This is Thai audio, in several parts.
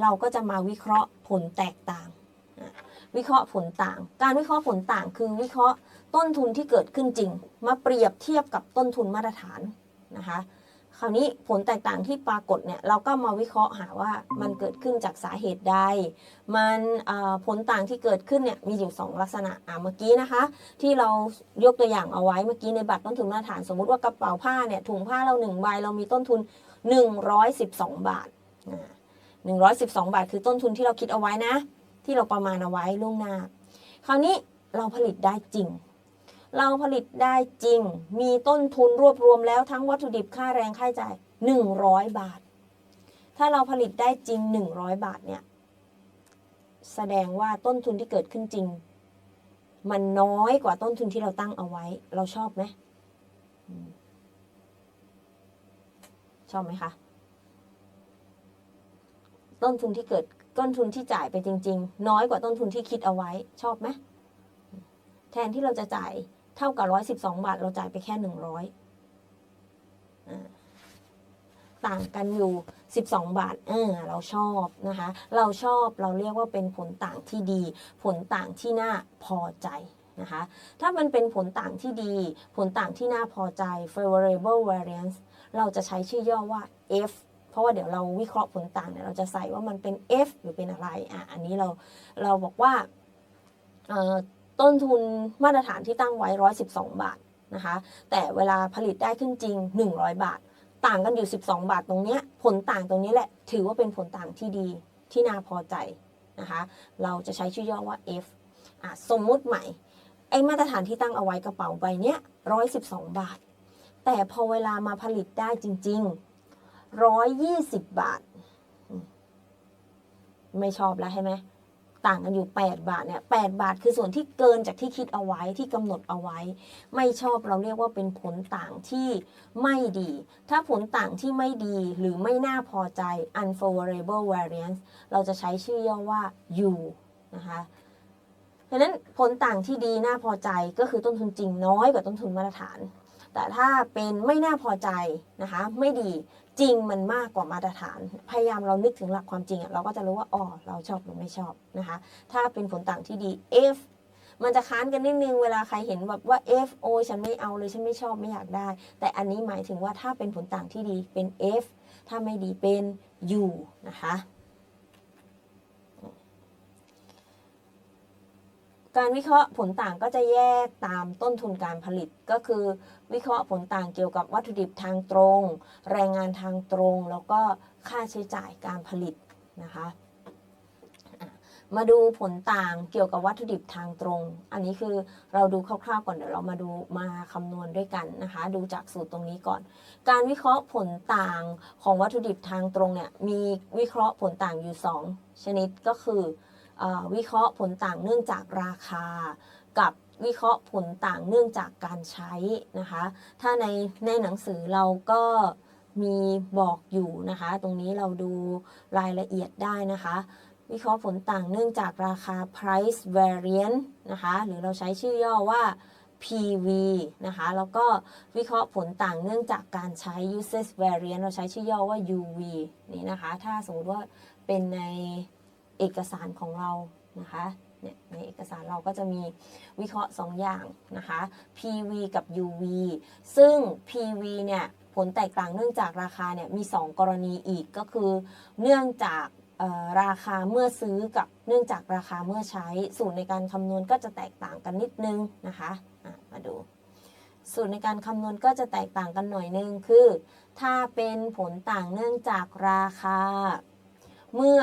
เราก็จะมาวิเคราะห์ผลแตกต่าง วิเคราะห์ผลต่าง การวิเคราะห์ผลต่างคือวิเคราะห์ต้นทุนที่เกิดขึ้นจริง มาเปรียบเทียบกับต้นทุนมาตรฐานนะคะ คราวนี้ผลแตกต่างที่ปรากฏเนี่ยเราก็มาวิเคราะห์หาว่ามันเกิดขึ้นจากสาเหตุใด มันผลต่างที่เกิดขึ้นเนี่ยมีอยู่ 2 ลักษณะอะเมื่อกี้นะคะ ที่เรายกตัวอย่างเอาไว้เมื่อกี้ในบัตรต้นทุนมาตรฐานสมมุติว่ากระเป๋าผ้าเนี่ยถุงผ้าเรา1ใบเรามีต้นทุน 112 บาทอ่า 112 บาท คือต้นทุนที่เราคิดเอาไว้นะ ที่เราประมาณเอาไว้ล่วงหน้า คราวนี้เราผลิตได้จริง เราผลิตได้จริง มีต้นทุนรวบรวมแล้วทั้งวัตถุดิบค่าแรงค่าใช้จ่าย 100 บาท ถ้าเราผลิตได้จริง 100 บาทเนี่ยแสดงว่าต้นทุนที่เกิดขึ้นจริง มันน้อยกว่าต้นทุนที่เราตั้งเอาไว้ เราชอบไหมอืมชอบไหมคะ ต้นทุนที่เกิดต้นทุนที่จ่ายไปจริง ๆ น้อยกว่าต้นทุนที่คิดเอาไว้ชอบไหมแทนที่เราจะจ่ายเท่ากับร้อยสิบสองบาท เราจ่ายไปแค่หนึ่งร้อยต่างกันอยู่ 12 บาทเออเราชอบนะคะ เราชอบเราเรียกว่าเป็นผลต่างที่ดี ผลต่างที่น่าพอใจนะคะ ถ้ามันเป็นผลต่างที่ดี ผลต่างที่น่าพอใจ favorable variance เราจะใช้ชื่อย่อว่า F ราะว่าเดี๋ยวเราวิเคราะห์ผลต่างเนี่ยเราจะใส่ว่ามันเป็น F หรือเป็นอะไรอะอันนี้เราเราบอกว่าเอ่อต้นทุนมาตรฐานที่ตั้งไว้ 112 บาทนะคะ แต่เวลาผลิตได้ขึ้นจริง 100 บาท ต่างกันอยู่ 12 บาทตรงเนี้ยผลต่างตรงนี้แหละ ถือว่าเป็นผลต่างที่ดีที่น่าพอใจนะคะ เราจะใช้ชื่อย่อว่า F อะสมมุติใหม่ ไอ้มาตรฐานที่ตั้งเอาไว้กระเป๋าใบเนี้ย112 บาท แต่พอเวลามาผลิตได้จริง ๆ 120 บาท ไม่ชอบแล้วใช่ไหมต่างกันอยู่ 8 บาทเนี่ย8บาทคือส่วนที่เกินจากที่คิดเอาไว้ที่กำหนดเอาไว้ ไม่ชอบเราเรียกว่าเป็นผลต่างที่ไม่ดี ถ้าผลต่างที่ไม่ดีหรือไม่น่าพอใจ unfavorable variance เราจะใช้ชื่อย่อว่า U นะคะเพราะนั้นผลต่างที่ดีน่าพอใจก็คือต้นทุนจริงน้อยกว่าต้นทุนมาตรฐาน แต่ถ้าเป็นไม่น่าพอใจนะคะไม่ดี จริงมันมากกว่ามาตรฐาน พยายามเรานึกถึงหลักความจริงอะเราก็จะรู้ว่าอ๋อเราชอบหรือไม่ชอบนะคะ ถ้าเป็นผลต่างที่ดี F มันจะค้านกันนิดนึงเวลาใครเห็นแบบว่า F O ฉันไม่เอาเลยฉันไม่ชอบไม่อยากได้ แต่อันนี้หมายถึงว่าถ้าเป็นผลต่างที่ดีเป็น F ถ้าไม่ดีเป็น U นะคะ การวิเคราะห์ผลต่างก็จะแยกตามต้นทุนการผลิตก็คือ วิเคราะห์ผลต่างเกี่ยวกับวัตถุดิบทางตรง แรงงานทางตรง แล้วก็ค่าใช้จ่ายการผลิตนะคะมาดูผลต่างเกี่ยวกับวัตถุดิบทางตรง อันนี้คือเราดูคร่าวๆก่อนเดี๋ยวเรามาดูมาคำนวณด้วยกันนะคะ ดูจากสูตรตรงนี้ก่อน การวิเคราะห์ผลต่างของวัตถุดิบทางตรงเนี่ยมีวิเคราะห์ผลต่างอยู่ 2 ชนิดก็คือ วิเคราะห์ผลต่างเนื่องจากราคา กับวิเคราะห์ผลต่างเนื่องจากการใช้นะคะ ถ้าในในหนังสือเราก็มีบอกอยู่นะคะ ตรงนี้เราดูรายละเอียดได้นะคะ วิเคราะห์ผลต่างเนื่องจากราคา price variance นะคะ หรือเราใช้ชื่อย่อว่า PV นะคะ แล้วก็วิเคราะห์ผลต่างเนื่องจากการใช้ usage variance เราใช้ชื่อย่อว่า UV นี่นะคะ ถ้าสมมติว่าเป็นใน เอกสารของเรานะคะเนี่ยในเอกสารเราก็จะมีวิเคราะห์ 2 อย่างนะคะ PV กับ UV ซึ่ง PV เนี่ยผลแตกต่างเนื่องจากราคาเนี่ยมี 2 กรณีอีกก็คือเนื่องจากราคาเมื่อซื้อกับเนื่องจากราคาเมื่อใช้ สูตรในการคำนวณก็จะแตกต่างกันนิดนึงนะคะะมาดู สูตรในการคำนวณก็จะแตกต่างกันหน่อยนึงคือ ถ้าเป็นผลต่างเนื่องจากราคา เมื่อ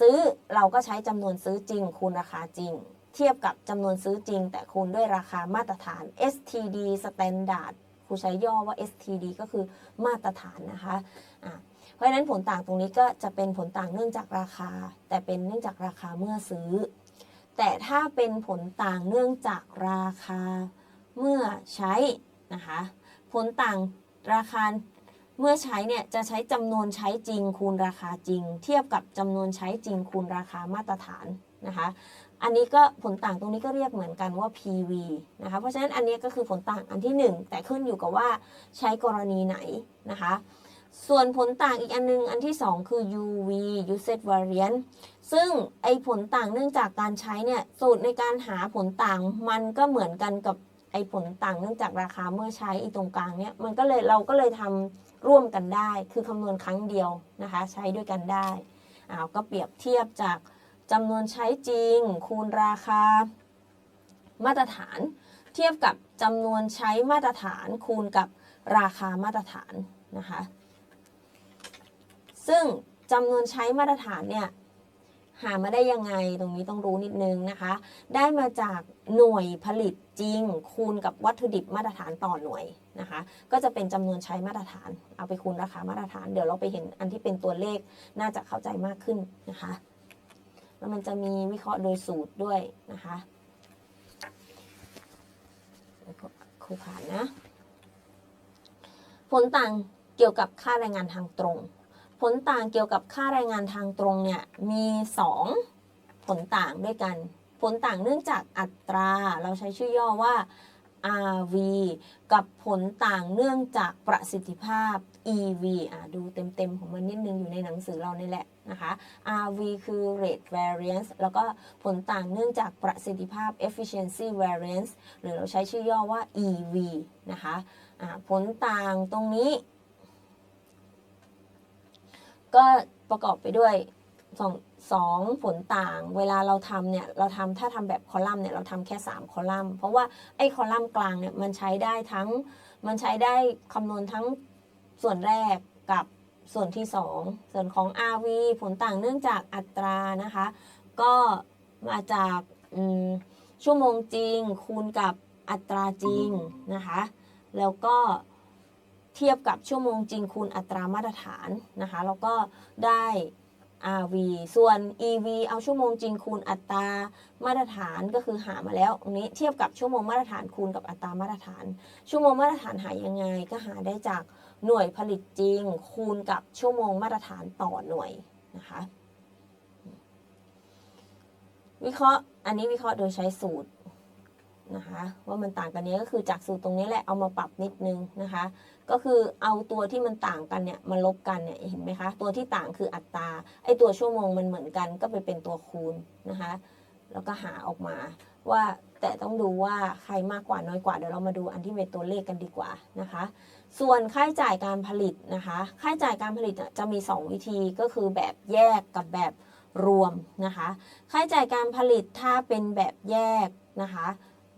ซื้อเราก็ใช้จำนวนซื้อจริง คูณราคาจริง เทียบกับจำนวนซื้อจริง แต่คูณด้วยราคามาตรฐาน STD Standard ครูใช้ย่อว่า STD ก็คือมาตรฐานนะคะะเพราะฉะนั้นผลต่างตรงนี้ก็จะเป็นผลต่างเนื่องจากราคา แต่เป็นเนื่องจากราคาเมื่อซื้อ แต่ถ้าเป็นผลต่างเนื่องจากราคาเมื่อใช้นะคะผลต่างราคา เมื่อใช้เนี่ยจะใช้จำนวนใช้จริงคูณราคาจริง เทียบกับจำนวนใช้จริงคูณราคามาตรฐานนะคะ อันนี้ก็ผลต่างตรงนี้ก็เรียกเหมือนกันว่า PV นะคะ เพราะฉะนั้นอันนี้ก็คือผลต่างอันที่ 1 แต่ขึ้นอยู่กับว่าใช้กรณีไหนนะคะ ส่วนผลต่างอีกอันนึงอันที่ 2 คือ UV usage variance ซึ่งไอผลต่างเนื่องจากการใช้เนี่ยสูตรในการหาผลต่างมันก็เหมือนกันกับ ไอ้ผลต่างเนื่องจากราคาเมื่อใช้อีตรงกลางเนี่ยมันก็เลยเราก็เลยทำร่วมกันได้ คือคำนวณครั้งเดียวนะคะ ใช้ด้วยกันได้อ้าวก็เปรียบเทียบจากจำนวนใช้จริง คูณราคา มาตรฐาน เทียบกับจำนวนใช้มาตรฐาน คูณกับราคามาตรฐานนะคะ ซึ่งจำนวนใช้มาตรฐานเนี่ยหามาได้ยังไงตรงนี้ต้องรู้นิดนึงนะคะ ได้มาจากหน่วยผลิต จริง คูณกับวัตถุดิบมาตรฐานต่อหน่วยนะคะ ก็จะเป็นจำนวนใช้มาตรฐาน เอาไปคูณราคามาตรฐาน เดี๋ยวเราไปเห็นอันที่เป็นตัวเลขน่าจะเข้าใจมากขึ้นนะคะ แล้วมันจะมีวิเคราะห์โดยสูตรด้วยนะคะครูขานนะ ผลต่างเกี่ยวกับค่าแรงงานทางตรง ผลต่างเกี่ยวกับค่าแรงงานทางตรงเนี่ยมี 2 ผลต่างด้วยกัน ผลต่างเนื่องจากอัตรา เราใช้ชื่อย่อว่า RV กับผลต่างเนื่องจากประสิทธิภาพ EV อะดูเต็มๆ ของมันนิดนึงอยู่ในหนังสือเรานี่แหละนะคะ RV คือ rate variance แล้วก็ผลต่างเนื่องจากประสิทธิภาพ efficiency variance หรือเราใช้ชื่อย่อว่า EV นะคะอะผลต่างตรงนี้ ก็ประกอบไปด้วย สองสองผลต่างเวลาเราทำเนี่ยเราทำถ้าทำแบบคอลัมน์เนี่ยเราทำแค่ 3 คอลัมน์ เพราะว่าไอ้คอลัมน์กลางเนี่ยมันใช้ได้ทั้งมันใช้ได้คำนวณทั้งส่วนแรกกับส่วนที่ 2 ส่วนของ RV ผลต่างเนื่องจากอัตรานะคะ ก็มาจากชั่วโมงจริง คูณกับอัตราจริงนะคะ แล้วก็เทียบกับชั่วโมงจริงคูณอัตรามาตรฐานนะคะ แล้วก็ได้ RV ส่วน EV เอาชั่วโมงจริงคูณอัตรามาตรฐานก็คือหามาแล้วตรงนี้เทียบกับชั่วโมงมาตรฐานคูณกับอัตรามาตรฐาน ชั่วโมงมาตรฐานหายังไง ก็หาได้จากหน่วยผลิตจริง คูณกับชั่วโมงมาตรฐานต่อหน่วยนะคะวิเคราะห์อันนี้วิเคราะห์โดยใช้สูตรนะคะว่ามันต่างกันนี้ก็คือจากสูตรตรงนี้แหละเอามาปรับนิดนึงนะคะ ก็คือเอาตัวที่มันต่างกันเนี่ยมาลบกันเนี่ยเห็นไหมคะ ตัวที่ต่างคืออัตราไอตัวชั่วโมงมันเหมือนกันก็ไปเป็นตัวคูณนะคะ แล้วก็หาออกมาว่าแต่ต้องดูว่าใครมากกว่าน้อยกว่าเดี๋ยวเรามาดูอันที่เป็นตัวเลขกันดีกว่านะคะ ส่วนค่าใช้จ่ายการผลิตนะคะ ค่าใช้จ่ายการผลิตจะมี 2 วิธีก็คือแบบแยกกับแบบรวมนะคะ ค่าใช้จ่ายการผลิตถ้าเป็นแบบแยกนะคะ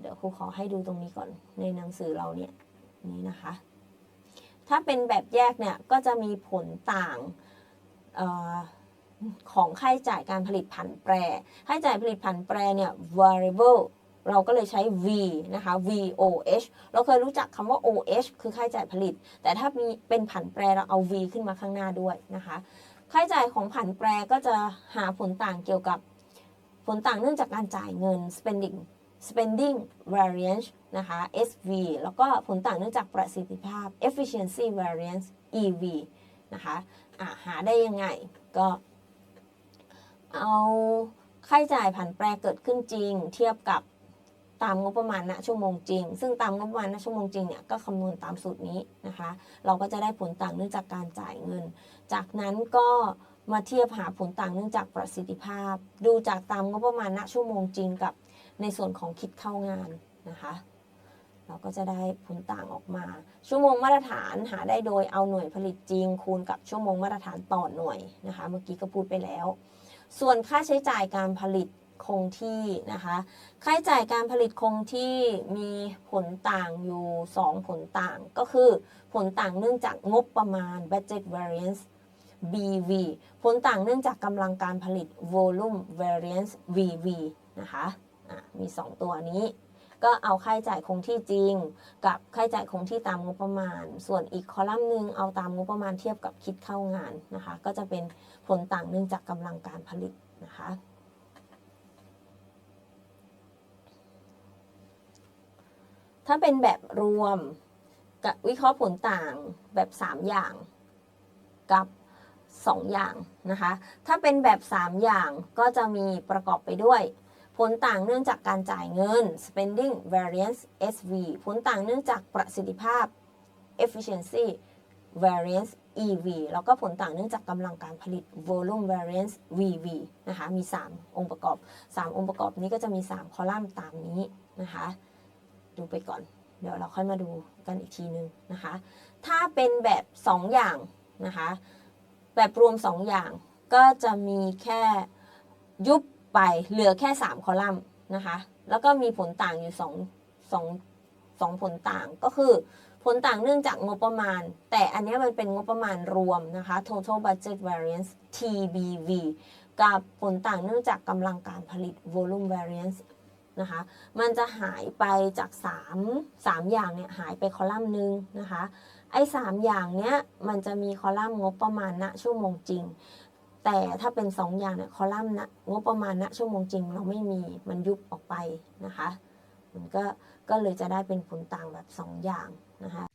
เดี๋ยวครูขอให้ดูตรงนี้ก่อนในหนังสือเราเนี่ยนี่นะคะ ถ้าเป็นแบบแยกเนี่ยก็จะมีผลต่างออของค่าใช้จ่ายการผลิตผันแปร ค่าใช้จ่ายผลิตผันแปรเนี่ย variable เราก็เลยใช้ V นะคะ VOH เราเคยรู้จักคำว่า OH คือค่าใช้จ่ายผลิต แต่ถ้ามีเป็นผันแปรเราเอา V ขึ้นมาข้างหน้าด้วยนะคะ ค่าใช้จ่ายของผันแปรก็จะหาผลต่างเกี่ยวกับผลต่างเนื่องจากการจ่ายเงิน spending spending variance นะคะ SV แล้วก็ผลต่างเนื่องจากประสิทธิภาพ efficiency variance EV นะคะะหาได้ยังไงก็เอาค่าใช้จ่ายผันแปรเกิดขึ้นจริง เทียบกับตามงบประมาณณชั่วโมงจริง ซึ่งตามงบประมาณณชั่วโมงจริงเนี่ยก็คำนวณตามสูตรนี้นะคะ เราก็จะได้ผลต่างเนื่องจากการจ่ายเงิน จากนั้นก็มาเทียบหาผลต่างเนื่องจากประสิทธิภาพ ดูจากตามงบประมาณณชั่วโมงจริงกับ ในส่วนของคิดเข้างานนะคะเราก็จะได้ผลต่างออกมา ชั่วโมงมาตรฐานหาได้โดยเอาหน่วยผลิตจริง คูณกับชั่วโมงมาตรฐานต่อหน่วยนะคะ เมื่อกี้ก็พูดไปแล้ว ส่วนค่าใช้จ่ายการผลิตคงที่นะคะ ค่าใช้จ่ายการผลิตคงที่มีผลต่างอยู่ 2 ผลต่างก็คือผลต่างเนื่องจากงบประมาณ budget variance BV ผลต่างเนื่องจากกำลังการผลิต volume variance VV นะคะะ มี 2 ตัวนี้ ก็เอาค่าใช้จ่ายคงที่จริง กับค่าใช้จ่ายคงที่ตามงบประมาณ ส่วนอีกคอลัมน์หนึ่งเอาตามงบประมาณเทียบกับคิดเข้างานนะคะ ก็จะเป็นผลต่างเนื่องจากกำลังการผลิตนะคะถ้าเป็นแบบรวมกับวิเคราะห์ผลต่างแบบ 3 อย่างกับ 2 อย่างนะคะ ถ้าเป็นแบบ 3 อย่างก็จะมีประกอบไปด้วย ผลต่างเนื่องจากการจ่ายเงิน spending variance SV ผลต่างเนื่องจากประสิทธิภาพ efficiency variance EV แล้วก็ผลต่างเนื่องจากกำลังการผลิต volume variance VV นะคะ มี 3 องค์ประกอบ 3 องค์ประกอบนี้ก็จะมี 3 คอลัมน์ตามนี้นะคะ ดูไปก่อน เดี๋ยวเราค่อยมาดูกันอีกทีนึงนะคะ ถ้าเป็นแบบ 2 อย่างนะคะ แบบรวม 2 อย่างก็จะมีแค่ยุบ ไปเหลือแค่ 3 คอลัมน์นะคะ แล้วก็มีผลต่างอยู่2 2 2ผลต่างก็คือ ผลต่างเนื่องจากงบประมาณ แต่อันนี้มันเป็นงบประมาณรวมนะคะ total budget variance TBV กับผลต่างเนื่องจากกำลังการผลิต volume variance นะคะ มันจะหายไปจาก 3 3 อย่างเนี่ยหายไปคอลัมน์หนึ่งนะคะ ไอ้สามอย่างเนี้ยมันจะมีคอลัมน์งบประมาณณชั่วโมงจริง แต่ถ้าเป็น 2 อย่างเนี่ยคอลัมน์นะงบประมาณณชั่วโมงจริง เราไม่มีมันยุบออกไปนะคะ มันก็ก็เลยจะได้เป็นผลต่างแบบ 2 อย่างนะคะ